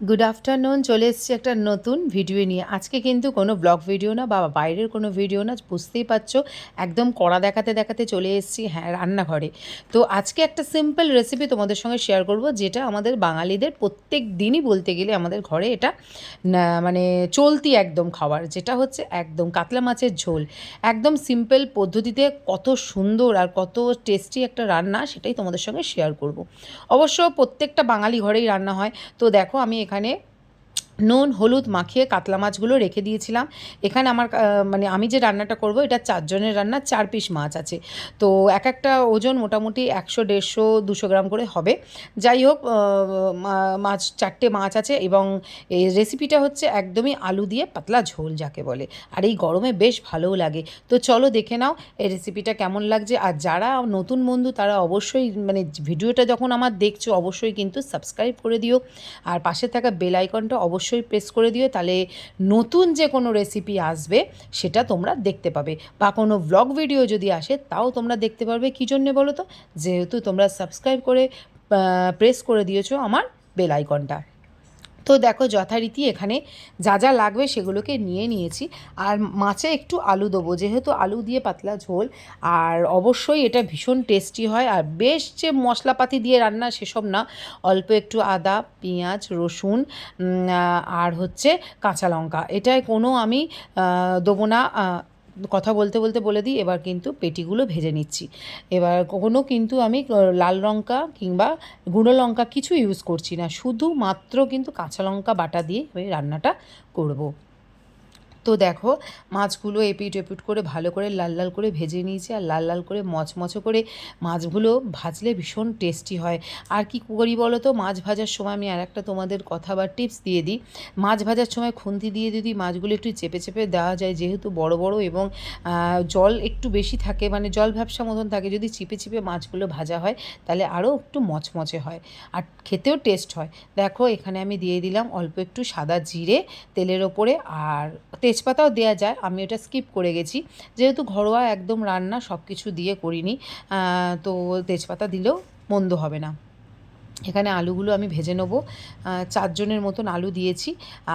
Good afternoon চলে এসেছি একটা নতুন ভিডিও নিয়ে। আজকে কিন্তু কোনো ব্লগ ভিডিও না বা বাইরের কোনো ভিডিও না, বুঝতেই পারছ, একদম কড়া দেখাতে দেখাতে চলে এসেছি হ্যাঁ রান্নাঘরে। তো আজকে একটা সিম্পল রেসিপি তোমাদের সঙ্গে শেয়ার করব, যেটা আমাদের বাঙালিদের প্রত্যেক দিনই বলতে গেলে আমাদের ঘরে এটা মানে চলতি একদম খাবার, যেটা হচ্ছে একদম কাতলা মাছের ঝোল। একদম সিম্পল পদ্ধতিতে কত সুন্দর আর কত টেস্টি একটা রান্না, সেটাই তোমাদের সঙ্গে শেয়ার করব। অবশ্য প্রত্যেকটা বাঙালি ঘরেই রান্না হয়। তো দেখো, আমি এখানে নুন, হলুদ মাখিয়ে কাতলা মাছগুলো রেখে দিয়েছিলাম। এখানে আমার মানে আমি যে রান্নাটা করব, এটা চারজনের রান্না, চার পিস মাছ আছে। তো এক একটা ওজন মোটামুটি একশো, দেড়শো, দুশো গ্রাম করে হবে। যাই হোক মাছ, চারটে মাছ আছে এবং এই রেসিপিটা হচ্ছে একদমই আলু দিয়ে পাতলা ঝোল যাকে বলে। আর এই গরমে বেশ ভালোও লাগে। তো চলো দেখে নাও এই রেসিপিটা কেমন লাগছে। আর যারা নতুন বন্ধু, তারা অবশ্যই মানে ভিডিওটা যখন আমার দেখছ, অবশ্যই কিন্তু সাবস্ক্রাইব করে দিও। আর পাশে থাকা বেল আইকনটা অবশ্যই প্রেস করে দিও, তাহলে নতুন যে কোনো রেসিপি আসবে, সেটা তোমরা দেখতে পাবে। বা কোনো ব্লগ ভিডিও যদি আসে, তাও তোমরা দেখতে পারবে। কী জন্যে বলো তো? যেহেতু তোমরা সাবস্ক্রাইব করে প্রেস করে দিয়েছ আমার বেল আইকনটা তো দেখো যথারীতি এখানে যা যা লাগবে সেগুলোকে নিয়ে নিয়েছি। আর মাছে একটু আলু দেবো, যেহেতু আলু দিয়ে পাতলা ঝোল, আর অবশ্যই এটা ভীষণ টেস্টি হয়। আর বেশ যে মশলাপাতি দিয়ে রান্না সেসব না, অল্প একটু আদা, পেঁয়াজ, রসুন আর হচ্ছে কাঁচা লঙ্কা। এটায় কোনো আমি দেবো না কথা বলতে বলতে বলে দিই, এবার কিন্তু পেটিগুলো ভেজে নিচ্ছি। এবার কোনো কিন্তু আমি লাল লঙ্কা কিংবা গুঁড়ো লঙ্কা কিছু ইউজ করছি না, শুধুমাত্র কিন্তু কাঁচা লঙ্কা বাটা দিয়ে আমি রান্নাটা করব। তো দেখো, মাছগুলো এপিট এপিট করে ভালো করে লাল লাল করে ভেজে নিয়েছি আর লাল লাল করে মচমচো করে মাছগুলো ভাজলে ভীষণ টেস্টি হয়। আর কি করি বলো তো, মাছ ভাজার সময় আমি আর একটা তোমাদের কথা বা টিপস দিয়ে দিই। মাছ ভাজার সময় খুন্তি দিয়ে যদি মাছগুলো একটু চেপে চেপে দেওয়া যায়, যেহেতু বড় বড় এবং জল একটু বেশি থাকে মানে জল ভ্যাবসা মতন থাকে, যদি চিপে চিপে মাছগুলো ভাজা হয়, তাহলে আরও একটু মচমচে হয় আর খেতেও টেস্ট হয়। দেখো, এখানে আমি দিয়ে দিলাম অল্প একটু সাদা জিরে তেলের ওপরে আর তেজপাতাও দেওয়া যায়, আমি ওটা স্কিপ করে গেছি। যেহেতু ঘরোয়া একদম রান্না সব কিছু দিয়ে করিনি তো তেজপাতা দিলেও মন্দ হবে না। এখানে আলুগুলো আমি ভেজে নেব। চারজনের মতন আলু দিয়েছি।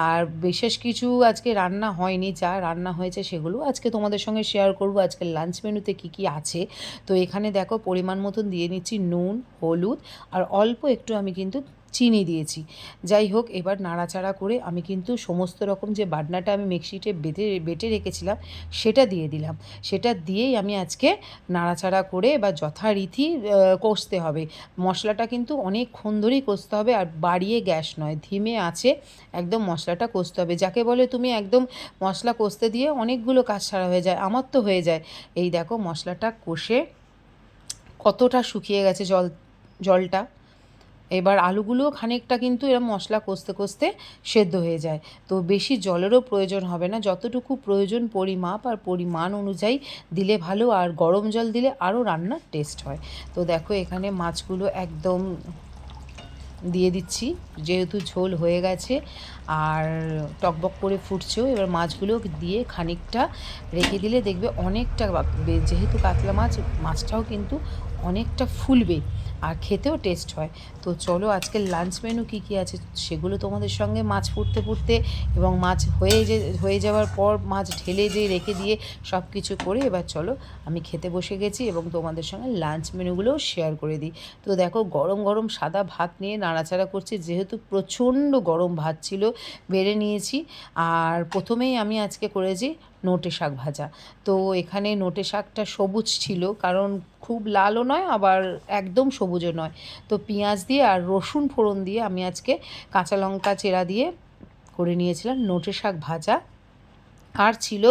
আর বিশেষ কিছু আজকে রান্না হয়নি, যা রান্না হয়েছে সেগুলো আজকে তোমাদের সঙ্গে শেয়ার করব। আজকে লাঞ্চ মেনুতে কি কি আছে। তো এখানে দেখো পরিমাণ মতন দিয়ে নিচ্ছি নুন, হলুদ, আর অল্প একটু আমি কিন্তু চিনি দিয়েছি। যাই হোক, এবার নাড়াচাড়া করে আমি কিন্তু সমস্ত রকম যে বাটনাটা আমি মিক্সিতে বেটে বেটে রেখেছিলাম, সেটা দিয়ে দিলাম। সেটা দিয়েই আমি আজকে নাড়াচাড়া করে বা যথারীতি কষতে হবে। মশলাটা কিন্তু অনেকক্ষণ ধরেই কষতে হবে আর বাড়িয়ে গ্যাস নয়, ধিমে আছে, একদম মশলাটা কষতে হবে। যাকে বলে তুমি একদম মশলা কষতে দিয়ে অনেকগুলো কাজ ছাড়া হয়ে যায়, আমার তো হয়ে যায়। এই দেখো মশলাটা কষে কতটা শুকিয়ে গেছে জল, জলটা। এবার আলুগুলো খানিকটা কিন্তু এরম মশলা কষতে কষতে সেদ্ধ হয়ে যায়। তো বেশি জলেরও প্রয়োজন হবে না। যতটুকু প্রয়োজন পরিমাপ আর পরিমাণ অনুযায়ী দিলে ভালো আর গরম জল দিলে আরও রান্নার টেস্ট হয়। তো দেখো এখানে মাছগুলো একদম দিয়ে দিচ্ছি। যেহেতু ঝোল হয়ে গেছে আর টকবক করে ফুটছেও এবার মাছগুলো দিয়ে খানিকটা রেখে দিলে দেখবে অনেকটা যেহেতু কাতলা মাছ, মাছটাও কিন্তু অনেকটা ফুলবে আর খেতেও টেস্ট হয়। তো চলো আজকে লাঞ্চ মেনু কী কী আছে সেগুলো তোমাদের সঙ্গে মাছ ফুটতে ফুটতে এবং মাছ হয়ে যে, হয়ে যাওয়ার পর মাছ ঢেলে দিয়ে রেখে দিয়ে সব কিছু করে এবার চলো আমি খেতে বসে গেছি এবং তোমাদের সঙ্গে লাঞ্চ মেনুগুলোও শেয়ার করে দিই। তো দেখো গরম গরম সাদা ভাত নিয়ে নাড়াচাড়া করছি, যেহেতু প্রচণ্ড গরম ভাত ছিল, বেড়ে নিয়েছি। আর প্রথমেই আমি আজকে করেছি নোটে শাক ভাজা। তো এখানে নোটে শাকটা সবুজ ছিল, কারণ খুব লালও নয়, আবার একদম সবুজও নয়। তো পেঁয়াজ দিয়ে আর রসুন ফোড়ন দিয়ে আমি আজকে কাঁচা লঙ্কা চেরা দিয়ে করে নিয়েছিলাম নোটে শাক ভাজা। আর ছিল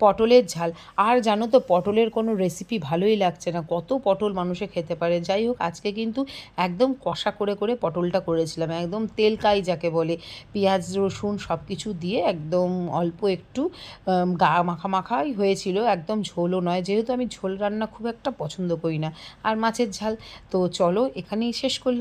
পটলের ঝাল। আর জানো তো, পটলের কোনো রেসিপি ভালোই লাগছে না। কত পটল মানুষে খেতে পারে। যাই হোক, আজকে কিন্তু একদম কষা করে করে পটলটা করেছিলাম। একদম তেল কাই যাকে বলে, পেঁয়াজ, রসুন সব কিছু দিয়ে একদম অল্প একটু গা মাখা মাখাই হয়েছিল। একদম ঝোলও নয়। যেহেতু আমি ঝোল রান্না খুব একটা পছন্দ করি না। আর মাছের ঝাল, তো চলো এখানেই শেষ করলাম।